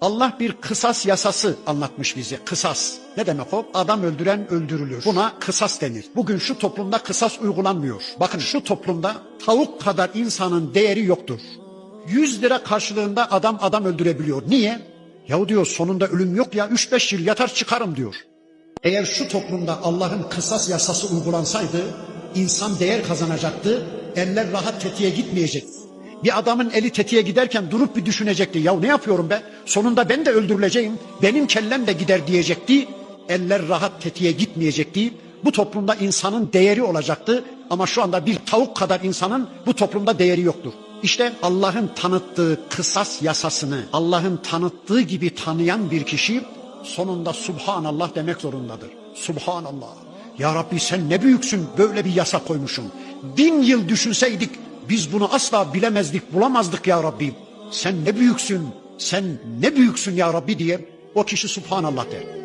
Allah bir kısas yasası anlatmış bize. Kısas. Ne demek o? Adam öldüren öldürülür. Buna kısas denir. Bugün şu toplumda kısas uygulanmıyor. Bakın şu toplumda tavuk kadar insanın değeri yoktur. 100 lira karşılığında adam adam öldürebiliyor. Niye? Yahu diyor sonunda ölüm yok ya 3-5 yıl yatar çıkarım diyor. Eğer şu toplumda Allah'ın kısas yasası uygulansaydı insan değer kazanacaktı, eller rahat tetiğe gitmeyecekti. Bir adamın eli tetiğe giderken durup bir düşünecekti. Ya ne yapıyorum be? Sonunda ben de öldürüleceğim. Benim kellem de gider diyecekti. Eller rahat tetiğe gitmeyecekti. Bu toplumda insanın değeri olacaktı. Ama şu anda bir tavuk kadar insanın bu toplumda değeri yoktur. İşte Allah'ın tanıttığı kısas yasasını Allah'ın tanıttığı gibi tanıyan bir kişi sonunda Subhanallah demek zorundadır. Subhanallah. Ya Rabbi sen ne büyüksün böyle bir yasa koymuşsun. Bin yıl düşünseydik biz bunu asla bilemezdik bulamazdık ya Rabbi. Sen ne büyüksün sen ne büyüksün ya Rabbi diye o kişi Subhanallah der.